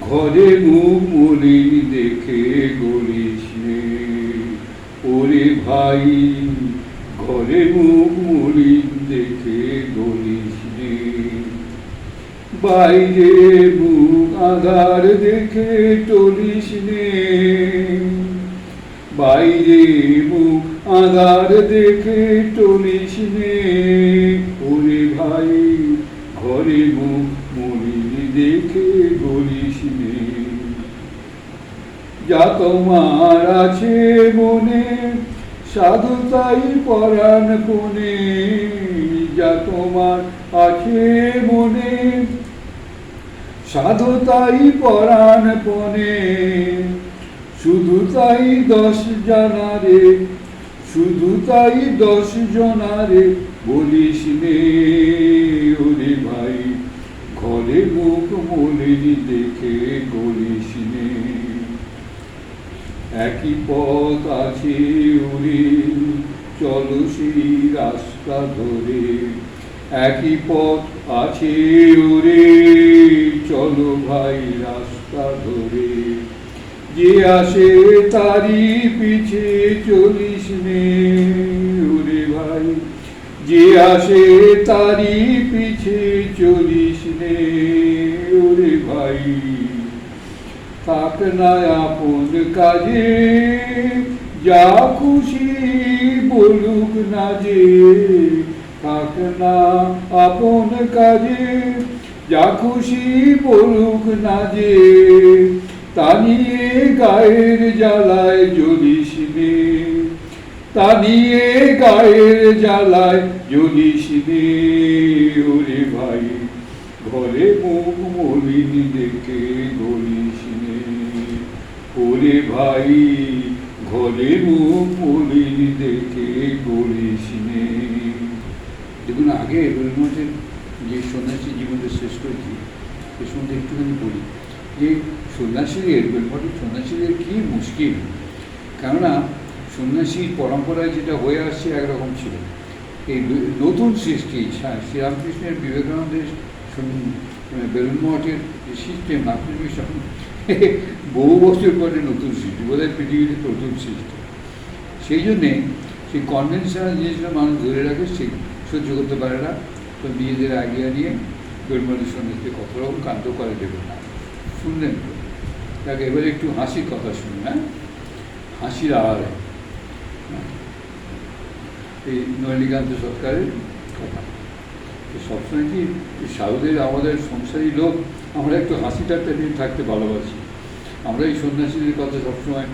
ঘরে মুখ মলিন দেখে গলিস নে ওরে ভাই, ঘরে মুখ মলিন দেখে গলিস নে বাইরে মুখ আধার দেখে টলিস নে, বাইরে মুখ আধার দেখে টলিস নে, ওরে ভাই, ঘরে মুখ নে যা তোমার আছে মনে, সাধু তাই পরাণ কোণে। যা তোমার আছে মনে, সাধু তাই পরাণ শুধু তাই দশ জানারে শুধু তাই দশ জনারে বলিস নে ভাই। ঘরে মুখ মলিনি দেখে গলিস নে একই পথ আছে উড়ে, চলো সেই রাস্তা ধরে। একই পথ আছে উড়ে, চলো ভাই রাস্তা ধরে। যে আসে তারি পিছে চলিস নে ওরে ভাই যে আসে তারি পিছে চলিস নে ওরে ভাই। থাক না আপন কাজে, যা খুশি বলুক না যে। থাক না আপন কাজে, যা খুশি বলুক না যে। তা নিয়ে গায়ের জ্বালায় জ্বলিস নে তা নিয়ে গায়ের জ্বালায় জ্বলিস ওরে ভাই। ঘরে মুখ মলিনি দেখে গলিস নে। ওরে ভাই, ঘরে মুখ মলিনি দেখে গলিস নে। দেখুন, আগে রবীন্দ্রনাথের যে সন্ন্যাসী জীবনের শ্রেষ্ঠ করেছি সে সম্বন্ধে একটুখানি বলি। যে সন্ন্যাসীদের বেলমঠের সন্ন্যাসীদের কী মুশকিল? কেননা সন্ন্যাসীর পরম্পরায় যেটা হয়ে আসছে একরকম ছিল। এই নতুন সৃষ্টি, শ্রী- শ্রীরামকৃষ্ণের বিবেকানন্দের সন- বেলুন মঠের যে সিস্টেম আপনার মিশন বহু বছর পরে নতুন সৃষ্টি, বোধহয় পৃথিবীতে প্রথম সৃষ্টি। সেই জন্যে সেই কনভেনশনাল জিনিসগুলো মানুষ ধরে রাখে, সে সহ্য করতে পারে না। তো নিজেদের আগিয়ে নিয়ে বেলমঠের সন্ন্যাসীকে কত রকম কাণ্ড করে দেবে না শুনলেন তাকে এবারে একটু হাসির কথা শুনুন হ্যাঁ? হাসির হ্যাঁ। এই নলিকান্ত সরকারের কথা। সবসময় কি এই সাধুদের, আমাদের সংসারী লোক, আমরা একটু হাসি ঠাট্টা নিয়ে থাকতে ভালোবাসি। আমরা এই সন্ন্যাসীদের কথা সবসময়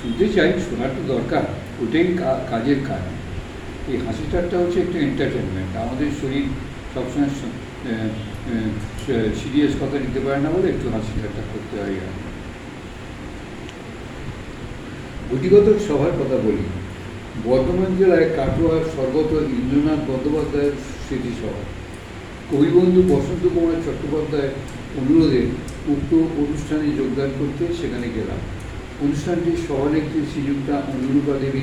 শুনতে চাই, শোনার তো দরকার, ওটাই কাজের কাজ এই হাসি ঠাট্টা হচ্ছে একটু এন্টারটেনমেন্ট আমাদের শরীর সবসময় সিরিয়াস কথা নিতে পারে না বলে একটু হাসি ঠাট্টা করতে হয়। গুটিগত সভার কথা বলি। বর্ধমান জেলায় কাটোয়ার স্বর্গত ইন্দ্রনাথ বন্দ্যোপাধ্যায়ের স্মৃতিসভা কবিবন্ধু বসন্ত কুমার চট্টোপাধ্যায়ের অনুরোধে উক্ত অনুষ্ঠানে যোগদান করতে সেখানে গেলাম। অনুষ্ঠানটির সভানেত্রী শ্রীযুক্তা অনুরূপা দেবী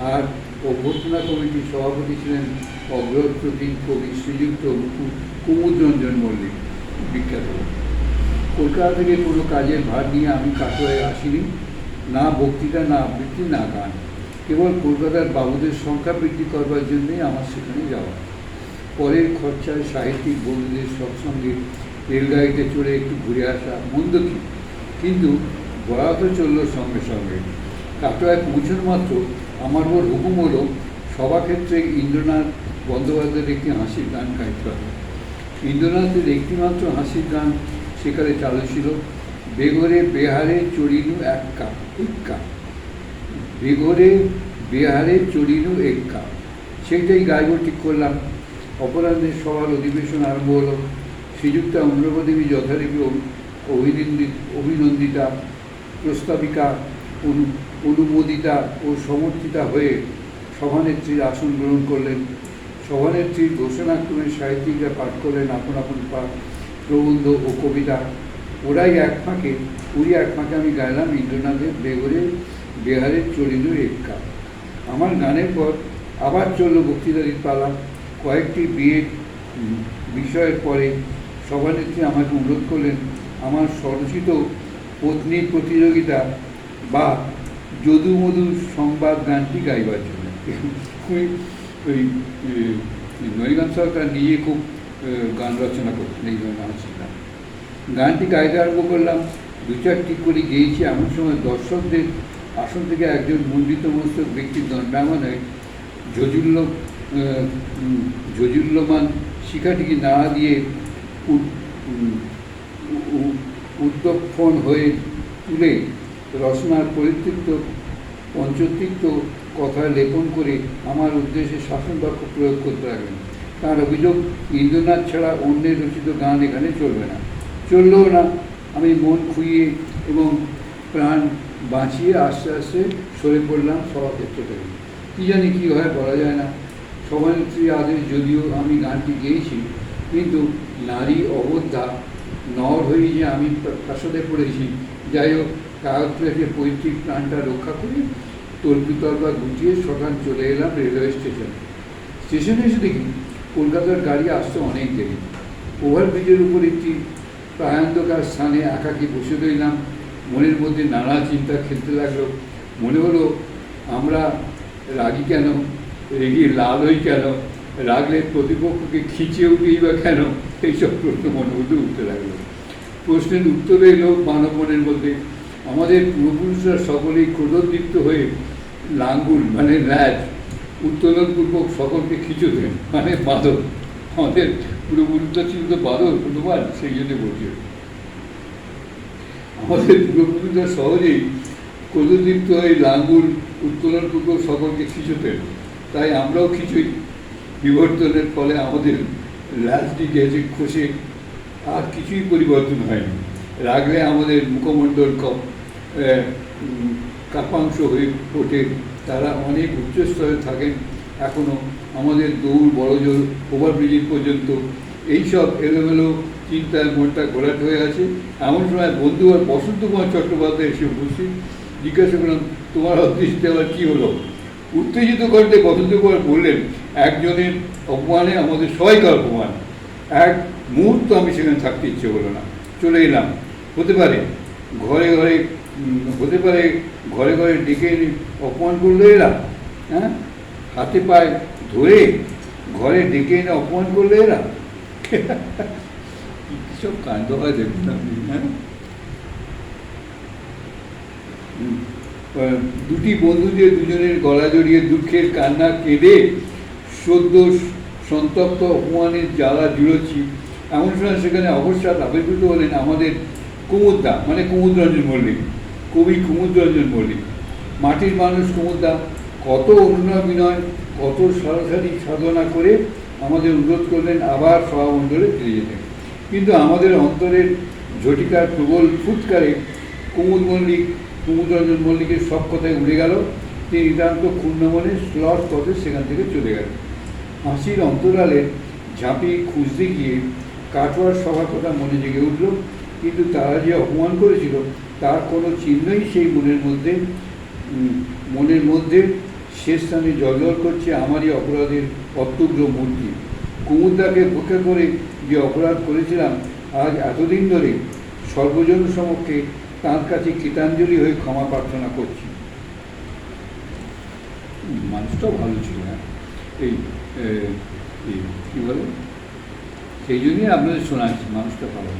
আর অভ্যর্থনা কমিটির সভাপতি ছিলেন অগ্রপ্রতিম কবি শ্রীযুক্ত কু- কুমুদ রঞ্জন মল্লিক, বিখ্যাত। কলকাতা থেকে কোনো কাজের ভার নিয়ে আমি কাটোয়ায় আসিনি। না বক্তৃতা, না আবৃত্তি, না গান। কেবল কলকাতার বাবুদের সংখ্যা বৃদ্ধি করবার জন্যই আমার সেখানে যাওয়া। পরের খরচায় সাহিত্যিক বন্ধুদের সৎসঙ্গে রেলগাড়িতে চড়ে একটু ঘুরে আসা মন্দ কি? কিন্তু বরাত চলল সঙ্গে সঙ্গে। কাটোয়ায় পৌঁছানো মাত্র আমার ওর হুকুম হলো সভাক্ষেত্রে ইন্দ্রনাথ বন্দ্যোপাধ্যায়ের একটি হাসির গান গাইতে হবে। ইন্দ্রনাথের একটিমাত্র হাসির গান সেকালে চালু ছিল বেঘরে বেহারে চড়িনু এক কাপ এক কাপ বেঘরে বেহারে চড়িনু এক কাপ। সেইটাই গাইব ঠিক করলাম। অপরাহ্নের সভার অধিবেশন আরম্ভ হলো। শ্রীযুক্তা অনুরূপদেবী যথারীতি অভি- অভিনন্দিত অভিনন্দিতা, প্রস্তাবিকা, অনু- অনুমোদিতা ও সমর্থিতা হয়ে সভানেত্রীর আসন গ্রহণ করলেন। সভানেত্রীর ঘোষণাক্রমে সাহিত্যিকরা পাঠ করলেন আপন আপন পাঠ প্রবন্ধ ও কবিতা। ওরাই এক ফাঁকে পুরী এক ফাঁকে আমি গাইলাম ইন্দ্রনাথের বেগরে বেহারের চলিল এক্কা আমার গানের পর আবার চলল বক্তৃতারির পালা কয়েকটি বিয়ের বিষয়ের পরে সভানেত্রী আমাকে অনুরোধ করলেন, আমার স্বরচিত পত্নী প্রতিযোগিতা বা যদু মধু সংবাদ গানটি গাইবার জন্য। ওই ওই নরিগান সরকার নিজে খুব গান রচনা করতেন এই জন্য আমার গানটি গাইতে আরম্ভ করলাম। দু চারটি করে গেয়েছি। এমন সময় দর্শকদের আসন থেকে একজন মণ্ডিত মস্তক ব্যক্তির দণ্ডায়মান হয়ে জজুল্যমান শিখাটিকে নাড়া দিয়ে উদ্যক্ষণ হয়ে তুলে রচনার পরিতৃপ্ত পঞ্চতৃপ্ত কথা লেপন করে আমার উদ্দেশ্যে শাসন বাক্য প্রয়োগ করতে লাগলেন। তার অভিযোগ, ইন্দ্রনাথ ছাড়া অন্যের রচিত গান এখানে চলবে না। চললেও না। আমি মন খুইয়ে এবং প্রাণ বাঁচিয়ে আস্তে আস্তে সরে পড়লাম সভাক্ষেত্র থেকে কী জানি কী হয় বলা যায় না। সভানেত্রী আদেশ যদিও আমি গানটি গেয়েছি, কিন্তু নারী অবদ্ধা নর হয়ে যে আমি প্রাসাদে পড়েছি, যাই হোক কাগজটাকে পৈতৃক প্রাণটা রক্ষা করে তল্পি তলবা গুটিয়ে সকাল চলে এলাম রেলওয়ে স্টেশনে। স্টেশনে এসে দেখি কলকাতার গাড়ি আসতে অনেক দেরি। ওভারব্রিজের উপর একটি প্রায়ন্তকার স্থানে একাকি বসে রইলাম। মনের মধ্যে নানা চিন্তা খেলতে লাগল। মনে হলো, আমরা রাগি কেন? রেগে লাল হই কেন? রাগলে প্রতিপক্ষকে খিচিয়ে উঠেই বা কেন? এইসব প্রশ্ন মনে মধ্যে উঠতে লাগল। প্রশ্নের উত্তর এলো মানব মনের মধ্যে। আমাদের পূর্বপুরুষরা সকলেই ক্রোধোদ্দীপ্ত হয়ে লাঙ্গুল মানে ল্যাজ উত্তোলনপূর্বক সকলকে খিচু দেন মানে বাদর আমাদের পূর্বপুরুষরা ছিল তো বাদর হনুমান, সেই জন্য বলছি। আমাদের পূর্বপুরুষরা সহজেই ক্রোধোদ্দীপ্ত হয়ে লাঙ্গুল উত্তোলনপূর্বক সকলকে খিচুতেন। তাই আমরাও খিচুই বিবর্তনের ফলে আমাদের লাজটি গেছে খসে আর কিছুই পরিবর্তন হয়নি। রাগলে আমাদের মুখমণ্ডল কাপাংশ হয়ে ওঠে। তারা অনেক উচ্চস্তরে থাকেন। এখনও আমাদের দৌড় বড় জোর পর্যন্ত এইসব এলোমেলো চিন্তায় মনটা ঘোরাট হয়ে আছে এমন সময় বন্ধু আর বসন্ত কুমার চট্টোপাধ্যায় এসে উপস্থিত। জিজ্ঞাসা করলাম, তোমার অদৃষ্টে আবার কী হলো? উত্তেজিত কণ্ঠে বসন্ত কুমার বললেন, একজনের অপমানে আমাদের সবাইকার অপমান। এক মুহূর্ত আমি সেখানে থাকতে ইচ্ছে হলো না। চলে এলাম। হতে পারে, ঘরে ঘরে হতে পারে ঘরে ঘরে ডেকে অপমান করল এরা হ্যাঁ? হাতে পায়ে ধরে ঘরে ডেকে এনে অপমান করল এরা। সব কাণ্ড হয় দেখুন আপনি হ্যাঁ দুটি বন্ধুদের দুজনের গলা জড়িয়ে দুঃখের কান্না কেঁদে সদ্য সন্তপ্ত অপমানের জ্বালা জুড়েছি এমন সময় সেখানে অবসাদ আবির্ভূত হলেন আমাদের কুমুদদা মানে কুমুদ রঞ্জন মল্লিক কবি কুমুদ রঞ্জন মল্লিক মাটির মানুষ কুমুদদা কত অনুনয় বিনয় কত সরাসরি সাধনা করে আমাদের অনুরোধ করলেন আবার সভামণ্ডলে ফিরে যেতে কিন্তু আমাদের অন্তরের ঝটিকার, প্রবল ফুৎকারে কুমুদ মল্লিক কুমুদ রঞ্জন মল্লিকের সব কথায় উড়ে গেল। তিনি নিতান্ত ক্ষুণ্ণমনে স্লট পথে সেখান থেকে চলে গেল হাসির অন্তরালে ঝাঁপি খুঁজতে গিয়ে কাটোয়ার সবার কথা মনে জেগে উঠল, কিন্তু তারা যে অপমান করেছিল, তার কোনো চিহ্নই সেই মনের মধ্যে মনের মধ্যে সে স্থানে জলজল করছে আমারই অপরাধের অত্যুগ্র মূর্তি। কুমুদাকে উপেক্ষা করে যে অপরাধ করেছিলাম আজ এতদিন ধরে সর্বজন সমক্ষে তাঁর কাছে কৃতাঞ্জলি হয়ে ক্ষমা প্রার্থনা করছি। মানুষটাও ভালো ছিল না এই এ, কী বলে? সেই জন্যই আপনাদের শোনাচ্ছি মানুষটা ভালো